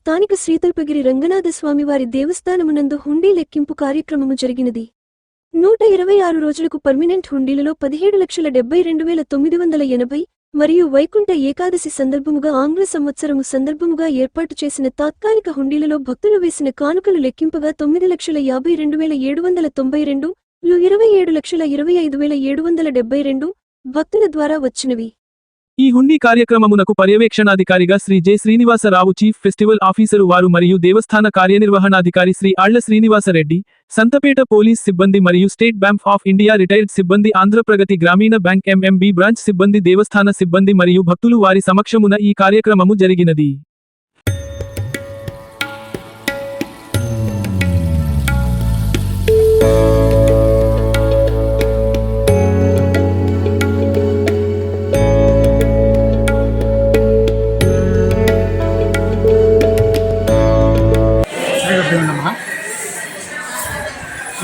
స్థానిక శ్రీతల్పగిరి రంగనాథ స్వామివారి దేవస్థానమునందు హుండీ లెక్కింపు కార్యక్రమము జరిగినది. నూట ఇరవై ఆరు రోజులకు పర్మినెంట్ హుండీలలో పదిహేడు లక్షల డెబ్బై రెండు వేల తొమ్మిది వందల ఎనభై మరియు వైకుంఠ ఏకాదశి సందర్భముగా ఆంగ్ల సంవత్సరము సందర్భముగా ఏర్పాటు చేసిన తాత్కాలిక హుండీలలో భక్తులు వేసిన కానుకలు లెక్కింపుగా తొమ్మిది లక్షల యాభై రెండు వేల ఏడు వందల తొంభై రెండు ఇరవై ఏడు లక్షల ఇరవై ఐదు వేల ఏడు వందల డెబ్బై రెండు భక్తుల ద్వారా వచ్చినవి. ఈ హుండీ కార్యక్రమమునకు పర్యవేక్షణాధికారిగా Shri J. Srinivasarao chief festival officer వారు మరియు దేవస్థాన కార్యనిర్వహణాధికారి శ్రీ ఆళ్ళ శ్రీనివాసరెడ్డి సంతపేట పోలీస్ సిబ్బంది మరియు State Bank of India retired సిబ్బంది ఆంధ్రప్రగతి గ్రామీణ బ్యాంక్ ఎంఎంబి బ్రాంచ్ సిబ్బంది దేవస్థాన సిబ్బంది మరియు భక్తులు వారి సమక్షమున ఈ కార్యక్రమము జరిగినది.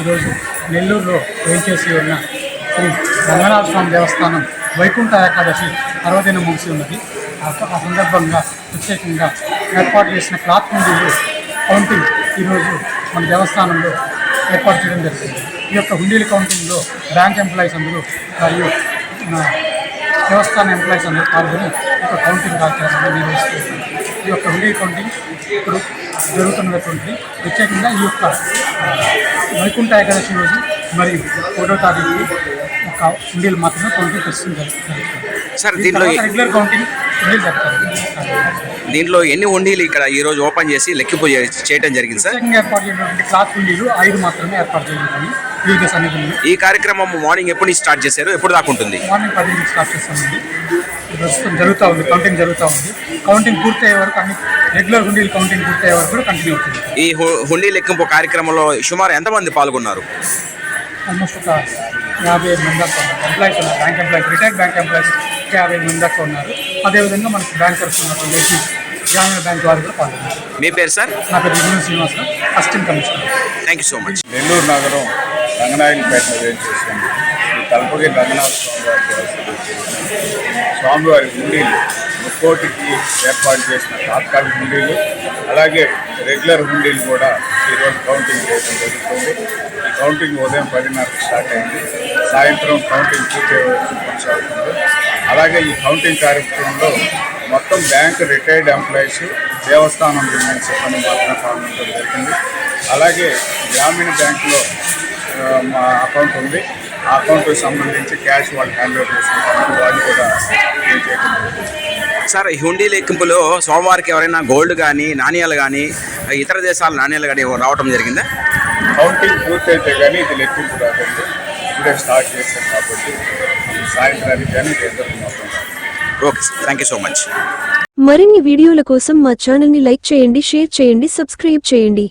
ఈరోజు నెల్లూరులో వేయించేసి ఉన్న శ్రీ రంగనాథ స్వామి దేవస్థానం వైకుంఠ ఏకాదశి అరవదైన ముగిసి ఉన్నది. ఆ సందర్భంగా ప్రత్యేకంగా ఏర్పాటు చేసిన క్లాత్ హుండీలు కౌంటింగ్ ఈరోజు మన దేవస్థానంలో ఏర్పాటు చేయడం జరిగింది. ఈ యొక్క హుండీల కౌంటింగ్లో బ్యాంక్ ఎంప్లాయీస్ అందరూ మరియు దేవస్థాన ఎంప్లాయీస్ అందరూ పాల్గొని ఒక కౌంటింగ్ కార్యక్రమాన్ని నిర్వహిస్తున్నారు. ఈ యొక్క హుండీ కౌంటింగ్ ఇప్పుడు జరుగుతున్నటువంటి ప్రత్యేకంగా ఈ యొక్క వైకుంఠ ఏకాదశి రోజు మరియు ఒకటో తారీఖు ఒక హుండీలు మాత్రమే కౌంటింగ్ ప్రస్తుతం జరుగుతుంది. సార్ రెగ్యులర్ కౌంటింగ్ హుండీలు జరుగుతాయి దీంట్లో ఎన్ని హుండీలు ఇక్కడ ఈ రోజు ఓపెన్ చేసి లెక్కింపు చేయడం జరిగింది సార్? ఏర్పాటు చేసినటువంటి క్లాత్ హుండీలు ఐదు మాత్రమే ఏర్పాటు చేయబడింది ఈ కార్యక్రమం మార్నింగ్ ఎప్పుడు స్టార్ట్ చేశారు? ఎప్పుడు దాకా ఉంటుంది? మార్నింగ్ పది నుంచి స్టార్ట్ చేస్తామండి. ప్రస్తుతం జరుగుతూ ఉంది కౌంటింగ్ జరుగుతూ ఉంది. కౌంటింగ్ పూర్తయ్యే వరకు అన్ని రెగ్యులర్ హుండీలు కౌంటింగ్ పూర్తయ్యే వరకు కూడా కంటిన్యూ అవుతుంది. ఈ హు- హుండీ లెక్కింపు కార్యక్రమంలో సుమారు ఎంతమంది పాల్గొన్నారు? ఆల్మోస్ట్ ఒక యాభై ఐదు మంది దాకా ఉన్నారు. ఎంప్లాయీస్ ఉన్నారు bank employees retired bank employees యాభై ఐదు మంది దాకా ఉన్నారు. అదేవిధంగా మనకు బ్యాంకర్స్ ఉన్నటువంటి ఏపీ గ్రామీణ బ్యాంక్ వారు కూడా పాల్గొన్నారు. మీ పేరు సార్? నా పేరు Vijaya Srinivasarao assistant commissioner thank you so much Nellore నగరం రంగనాయకపేటలో వేయించేసింది ఈ కల్పగిరి రంగనాథ స్వామివారి స్వామివారి హుండీలు ముక్కోటికి ఏర్పాటు చేసిన తాత్కాలిక హుండీలు అలాగే రెగ్యులర్ హుండీలు కూడా ఈరోజు కౌంటింగ్ చేయడం జరుగుతుంది. ఈ కౌంటింగ్ ఉదయం పదిన్నరకు స్టార్ట్ అయింది. సాయంత్రం కౌంటింగ్ పూర్తి కొనసాగుతుంది. అలాగే ఈ కౌంటింగ్ కార్యక్రమంలో మొత్తం బ్యాంక్ రిటైర్డ్ ఎంప్లాయీస్ దేవస్థానం యూనియన్ సిబ్బంది మాత్రమే పాల్గొనడం జరిగింది. అలాగే గ్రామీణ బ్యాంకులో మా అకౌంట్ ఉంది. అకౌంట్కి సంబంధించి క్యాష్ వాళ్ళు హ్యాండ్ ఓవర్ చేసుకుంటారు వాళ్ళు కూడా. సార్ ఈ హుండీ లెక్కింపులో సోమవారికి ఎవరైనా గోల్డ్ కానీ నాణ్యాలు కానీ ఇతర దేశాల నాణ్యాలు కానీ రావడం జరిగిందా? కౌంటింగ్ పూర్తయితే కానీ ఇది లెక్కింపు రాదండి. ఇప్పుడే స్టార్ట్ చేశాం కాబట్టి సాయంత్రానికి కానీ. Okay sir thank you so much మరిన్ని వీడియోల కోసం మా ఛానల్ని లైక్ చేయండి షేర్ చేయండి సబ్స్క్రైబ్ చేయండి.